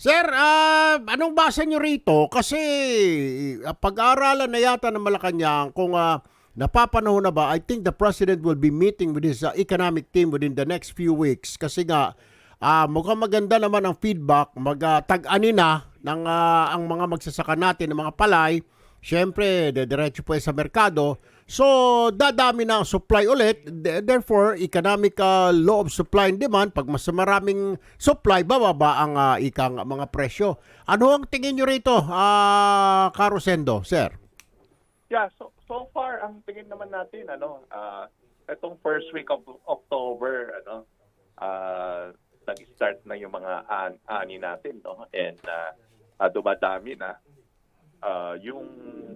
Sir, ah, anong basa nyo rito? Kasi ah, pag-aaralan na yata ng Malacanang kung ah, napapanahon na ba, I think the President will be meeting with his ah, economic team within the next few weeks. Kasi nga, ah, mukhang maganda naman ang feedback. Mag-tag-ani na ng, ah, ang mga magsasaka natin, ng mga palay. Siyempre, dediretso po sa merkado. So, dadami na ang supply ulit. Th- Therefore, economic ah, law of supply and demand, pag mas maraming supply, bababa ang ah, ikang mga presyo. Ano ang tingin nyo rito, ah, Karusendo, sir? Yeah, so so far ang tingin naman natin ano, ah itong first week of October ano, ah nag-start na yung mga an ani natin no and ah ah, dumadami na Ah, yung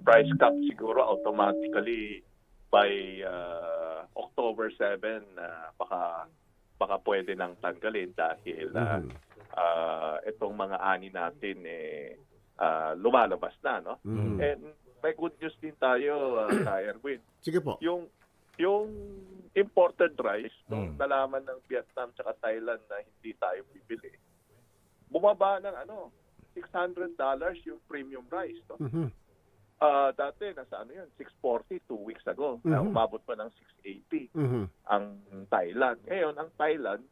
price cap siguro automatically by ah, October 7 na baka baka pwede nang tanggalin dahil ah, Mhm. ah, itong mga ani natin eh ah, lumalabas na no Mhm. And may good news din tayo, uh, Ka Erwin. Sige po. Yung yung imported rice, nung Mm. nalaman ng Vietnam at Thailand na hindi tayo bibili, bumaba ng ano, $600 yung premium rice. No? Mhm. Ah, dati, nasa ano yun, 640 two weeks ago. Na Mhm. umabot pa ng 680 Mhm. ang Thailand. Ngayon, ang Thailand,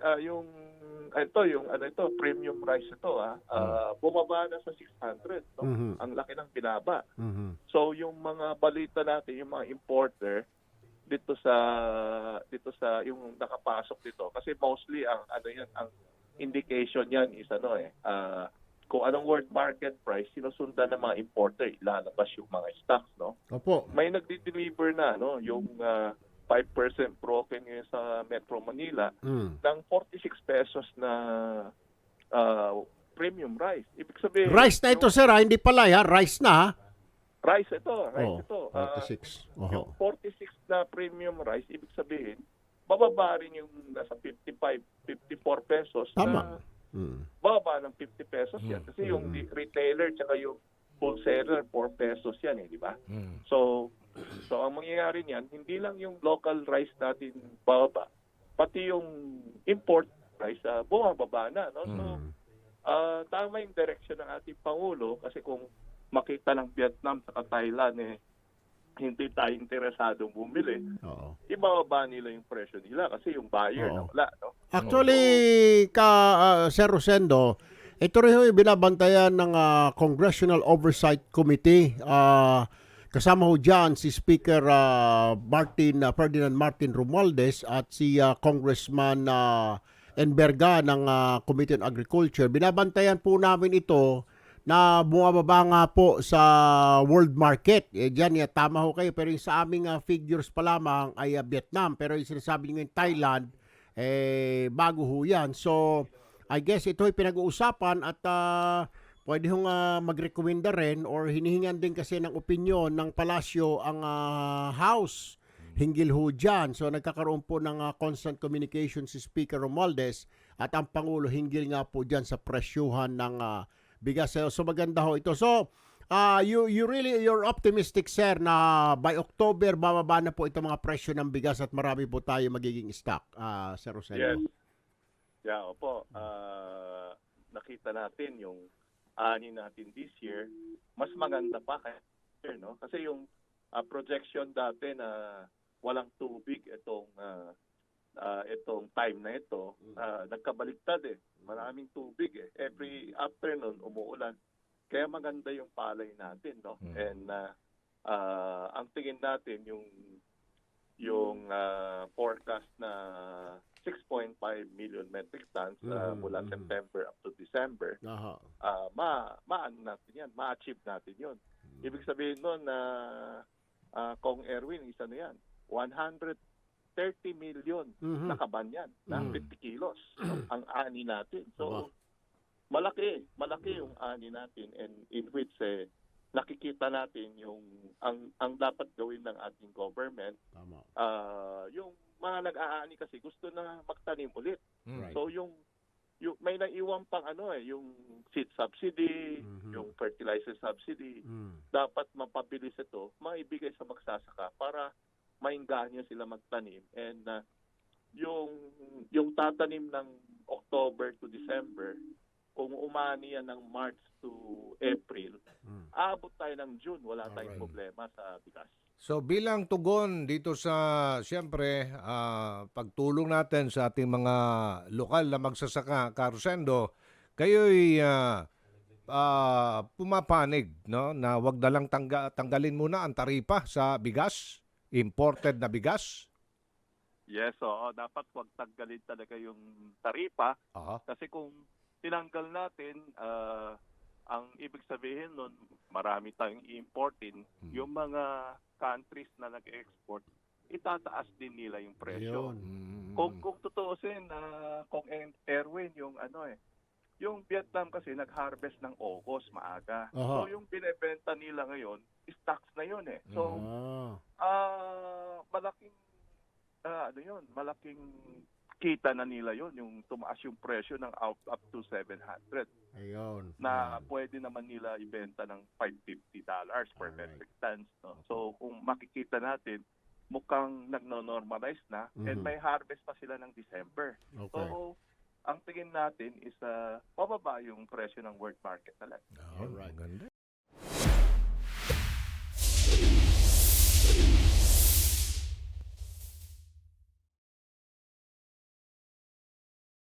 ah, yung ito, yung ano ito, premium rice ito, ah, ah, bumaba na sa 600. No? Mhm. Ang laki ng binaba. Mhm. So yung mga balita natin, yung mga importer dito sa dito sa yung nakapasok dito kasi mostly ang ano yan ang indication yan is ano eh ah, kung anong world market price sinusundan ng mga importer ilalabas yung mga stocks no Opo. may nagde-deliver na no yung ah, 5% broken ngayon sa Metro Manila Mm. ng 46 pesos na ah, premium rice ibig sabihin Rice na ito, yung- sir, ha? Hindi pala, ha? Rice na, ha? rice ito rice Oh, ito Ah, 46. Yung Oho. 46 na premium rice, ibig sabihin, bababa rin yung nasa 55, 54 pesos. Tama. Na Mm. bababa ng 50 pesos yan. Mm. Kasi yung di- retailer tsaka yung wholesaler, 4 pesos yan eh, di ba? Mm. So, so ang mangyayari niyan, hindi lang yung local rice natin bababa, pati yung import rice uh, bumababa na. No? So, Mm. ah, tama yung direction ng ating Pangulo kasi kung makita ng Vietnam sa Thailand eh, hindi tayo interesadong bumili, Oo. ibababa nila yung presyo nila kasi yung buyer Oo. na wala. No? Actually, ka ah, Sir Rosendo, ito rin yung binabantayan ng ah, Congressional Oversight Committee. Ah, kasama ho dyan si Speaker ah, Martin ah, Ferdinand Martin Romualdez at si ah, Congressman uh, Enberga ng ah, Committee on Agriculture. Binabantayan po namin ito na bumababa nga po sa world market. Eh, dyan, eh, tama ho kayo. Pero yung sa aming ah, figures pa lamang ay ah, Vietnam. Pero yung sinasabi nyo yung Thailand, eh, bago ho yan. So, I guess ito ay pinag-uusapan at ah, pwede hong ah, mag-recommenda rin or hinihingan din kasi ng opinion ng palasyo ang ah, House hinggil ho dyan. So, nagkakaroon po ng ah, constant communication si Speaker Romualdez at ang Pangulo hinggil nga po dyan sa presyuhan ng ah, bigas. So, so, maganda ho ito. So, ah you you really you're optimistic sir na by October bababa na po itong mga presyo ng bigas at marami po tayo magiging stock. Ah, Sir Rosendo. Yes. Yeah, opo. Ah, nakita natin yung ani natin this year, mas maganda pa kaya no? Kasi yung ah, projection dati na walang tubig itong ah, ah, itong time na ito, ah, nagkabaliktad eh. Maraming tubig eh. Every afternoon umuulan. Kaya maganda yung palay natin, no? Mm. And ah, ah, ang tingin natin yung yung ah, forecast na 6.5 million metric tons ah, Mhm, mula mhm. September up to December, Aha. ah ma maano natin yan, ma-achieve natin yun. Ibig sabihin nun na ah, Kong Erwin, isa na yan, 130 million Mhm. nakaban yan na Mhm. 50 kilos ang ani natin. Aba. So, malaki, malaki yung ani natin and in which eh, nakikita natin yung ang ang dapat gawin ng ating government Tama. ah yung mga nag-aani kasi gusto na magtanim ulit. Mm. Right. So yung yung may naiwan pang ano eh yung seed subsidy, Mhm. yung fertilizer subsidy, Mm. dapat mapabilis ito, maibigay sa magsasaka para mainganyo sila magtanim and ah, yung yung tatanim ng October to December kung umani yan ng March to April, Mm. aabot tayo ng June, wala tayong Alright. problema sa bigas. So bilang tugon dito sa siyempre ah, pagtulong natin sa ating mga lokal na magsasaka Karusendo, kayo'y ah, ah, pumapanig no na wag na lang tangga, tanggalin muna ang taripa sa bigas, imported na bigas. Yes, oo. Dapat wag tanggalin talaga yung taripa Aha. kasi kung tinanggal natin, ah, ang ibig sabihin nun, marami tayong i-importin. Hmm. Yung mga countries na nag-export, itataas din nila yung presyo. Ayun. Mm. Kung kung tutuusin na kung Erwin yung ano eh, yung Vietnam kasi nag-harvest ng August maaga. Aha. So yung binebenta nila ngayon, stocks na yun eh. So ah malaking yun, malaking kita na nila yun yung tumaas yung presyo ng up, up to 700 Ayun. na Yan. pwede naman nila ibenta ng 550 dollars per Alright. metric tons no? so kung makikita natin mukhang nagno-normalize na and Mhm. may harvest pa sila ng December Okay. so ang tingin natin is uh, pababa yung presyo ng world market na lang Oh, Alright. Ganda.